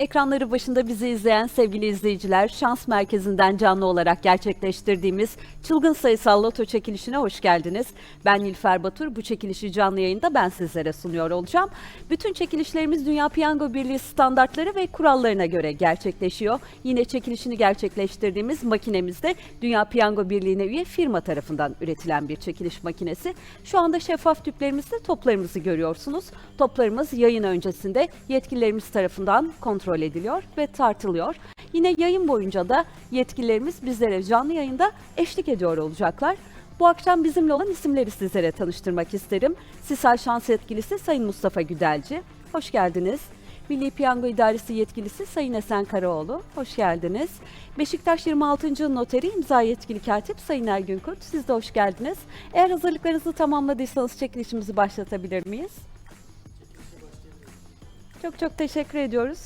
Ekranları başında bizi izleyen sevgili izleyiciler, Şans Merkezi'nden canlı olarak gerçekleştirdiğimiz Çılgın Sayısal Loto çekilişine hoş geldiniz. Ben Nilfer Batur, bu çekilişi canlı yayında ben sizlere sunuyor olacağım. Bütün çekilişlerimiz Dünya Piyango Birliği standartları ve kurallarına göre gerçekleşiyor. Yine çekilişini gerçekleştirdiğimiz makinemizde Dünya Piyango Birliği'ne üye firma tarafından üretilen bir çekiliş makinesi. Şu anda şeffaf tüplerimizde toplarımızı görüyorsunuz. Toplarımız yayın öncesinde yetkililerimiz tarafından kontrol ediliyor ve tartılıyor. Yine yayın boyunca da yetkililerimiz bizlere canlı yayında eşlik ediyor olacaklar. Bu akşam bizimle olan isimleri sizlere tanıştırmak isterim. Sisal Şans Yetkilisi Sayın Mustafa Güdelci. Hoş geldiniz. Milli Piyango İdaresi Yetkilisi Sayın Esen Karaoğlu. Hoş geldiniz. Beşiktaş 26. Noteri İmza Yetkili Katip Sayın Ergün Kurt. Siz de hoş geldiniz. Eğer hazırlıklarınızı tamamladıysanız çekilişimizi başlatabilir miyiz? Çok çok teşekkür ediyoruz.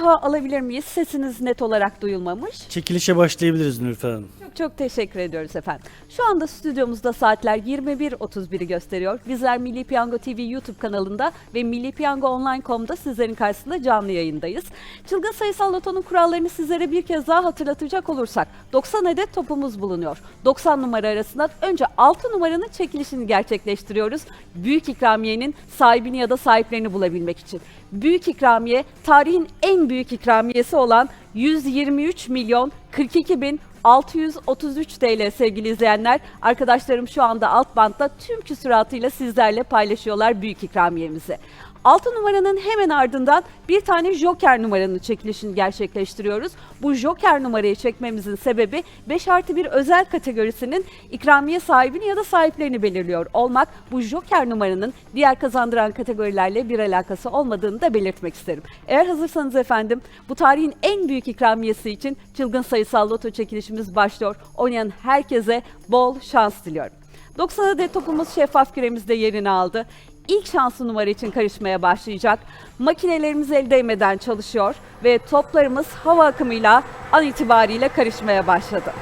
Daha alabilir miyiz? Sesiniz net olarak duyulmamış. Çekilişe başlayabiliriz Nülfer Hanım. Çok çok teşekkür ediyoruz efendim. Şu anda stüdyomuzda saatler 21.31'i gösteriyor. Bizler Milli Piyango TV YouTube kanalında ve Milli Piyango Online.com'da sizlerin karşısında canlı yayındayız. Çılgın sayısal lotonun kurallarını sizlere bir kez daha hatırlatacak olursak 90 adet topumuz bulunuyor. 90 numara arasından önce 6 numaranın çekilişini gerçekleştiriyoruz. Büyük ikramiyenin sahibini ya da sahiplerini bulabilmek için. Büyük ikramiye tarihin en büyük ikramiyesi olan 123 milyon 42 bin 633 TL sevgili izleyenler. Arkadaşlarım şu anda alt bantta tüm küsuratıyla sizlerle paylaşıyorlar büyük ikramiyemizi. 6 numaranın hemen ardından bir tane joker numaranın çekilişini gerçekleştiriyoruz. Bu joker numarayı çekmemizin sebebi 5 artı 1 özel kategorisinin ikramiye sahibini ya da sahiplerini belirliyor olmak. Bu joker numaranın diğer kazandıran kategorilerle bir alakası olmadığını da belirtmek isterim. Eğer hazırsanız efendim bu tarihin en büyük ikramiyesi için çılgın sayısal loto çekilişimiz başlıyor. Oynayan herkese bol şans diliyorum. 90 adet topumuz şeffaf küremizde yerini aldı. İlk şanslı numara için karışmaya başlayacak. Makinelerimiz el değmeden çalışıyor ve toplarımız hava akımıyla an itibariyle karışmaya başladı.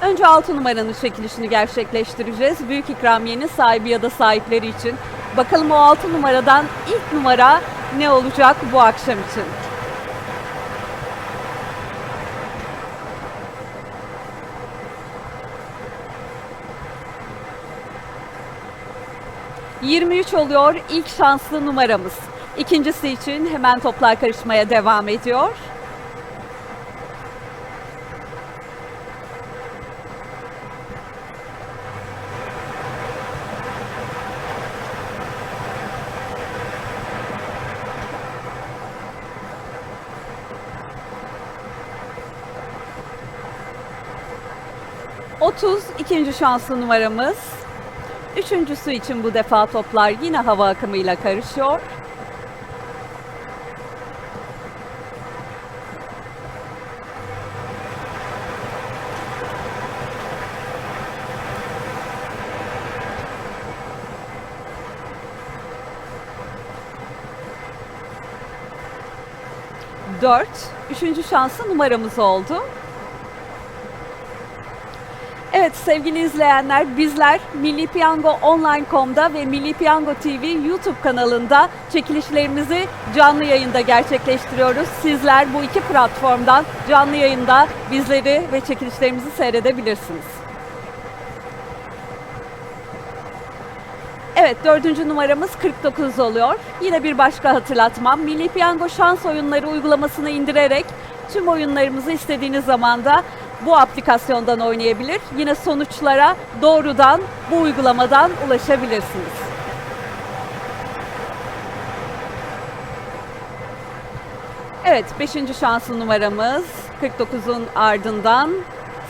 Önce 6 numaranın çekilişini gerçekleştireceğiz. Büyük ikramiyenin sahibi ya da sahipleri için. Bakalım o 6 numaradan ilk numara ne olacak bu akşam için? ...23 oluyor ilk şanslı numaramız. İkincisi için hemen toplar karışmaya devam ediyor. Otuz ikinci şanslı numaramız. Üçüncüsü için bu defa toplar yine hava akımıyla karışıyor. Dört, üçüncü şanslı numaramız oldu. Evet sevgili izleyenler bizler Milli Piyango Online.com'da ve Milli Piyango TV YouTube kanalında çekilişlerimizi canlı yayında gerçekleştiriyoruz. Sizler bu iki platformdan canlı yayında bizleri ve çekilişlerimizi seyredebilirsiniz. Evet dördüncü numaramız 49 oluyor. Yine bir başka hatırlatmam. Milli Piyango şans oyunları uygulamasını indirerek tüm oyunlarımızı istediğiniz zamanda bu aplikasyondan oynayabilir. Yine sonuçlara doğrudan bu uygulamadan ulaşabilirsiniz. Evet 5. şanslı numaramız 49'un ardından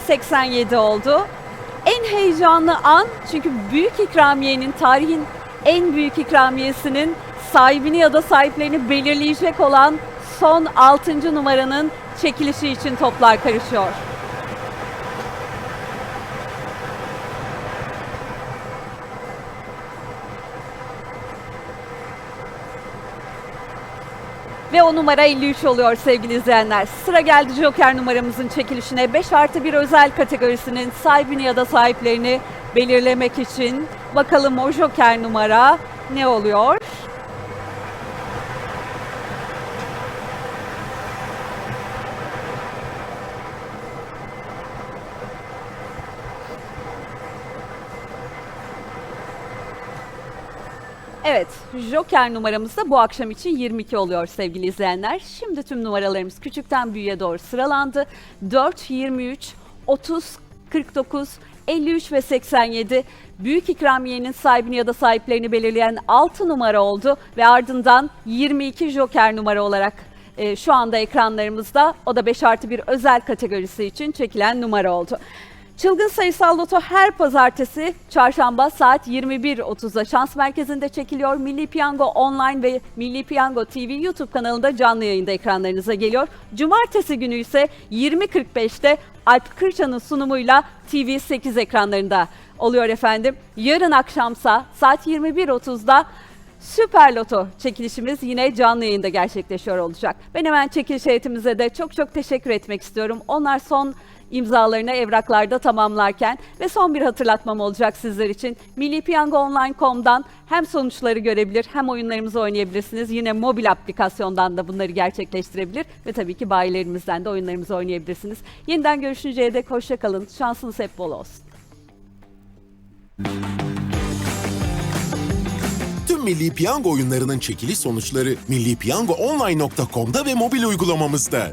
87 oldu. En heyecanlı an çünkü büyük ikramiyenin tarihin en büyük ikramiyesinin sahibini ya da sahiplerini belirleyecek olan son 6. numaranın çekilişi için toplar karışıyor. Ve o numara 53 oluyor sevgili izleyenler. Sıra geldi Joker numaramızın çekilişine. 5 artı 1 özel kategorisinin sahibini ya da sahiplerini belirlemek için bakalım o joker numara ne oluyor? Evet, Joker numaramız da bu akşam için 22 oluyor sevgili izleyenler. Şimdi tüm numaralarımız küçükten büyüğe doğru sıralandı. 4, 23, 30, 49, 53 ve 87 büyük ikramiyenin sahibini ya da sahiplerini belirleyen 6 numara oldu ve ardından 22 Joker numara olarak e, şu anda ekranlarımızda o da 5 artı 1 özel kategorisi için çekilen numara oldu. Çılgın Sayısal Loto her pazartesi, çarşamba saat 21.30'da şans merkezinde çekiliyor. Milli Piyango Online ve Milli Piyango TV YouTube kanalında canlı yayında ekranlarınıza geliyor. Cumartesi günü ise 20.45'te Alp Kırçan'ın sunumuyla TV 8 ekranlarında oluyor efendim. Yarın akşamsa saat 21.30'da Süper Loto çekilişimiz yine canlı yayında gerçekleşiyor olacak. Ben hemen çekiliş heyetimize de çok çok teşekkür etmek istiyorum. Onlar son imzalarını evraklarda tamamlarken ve son bir hatırlatmam olacak sizler için. Milli Piyango Online.com'dan hem sonuçları görebilir hem oyunlarımızı oynayabilirsiniz. Yine mobil aplikasyondan da bunları gerçekleştirebilir ve tabii ki bayilerimizden de oyunlarımızı oynayabilirsiniz. Yeniden görüşünceye dek hoşça kalın. Şansınız hep bol olsun. Tüm Milli Piyango oyunlarının çekiliş sonuçları millipiyangoonline.com'da ve mobil uygulamamızda.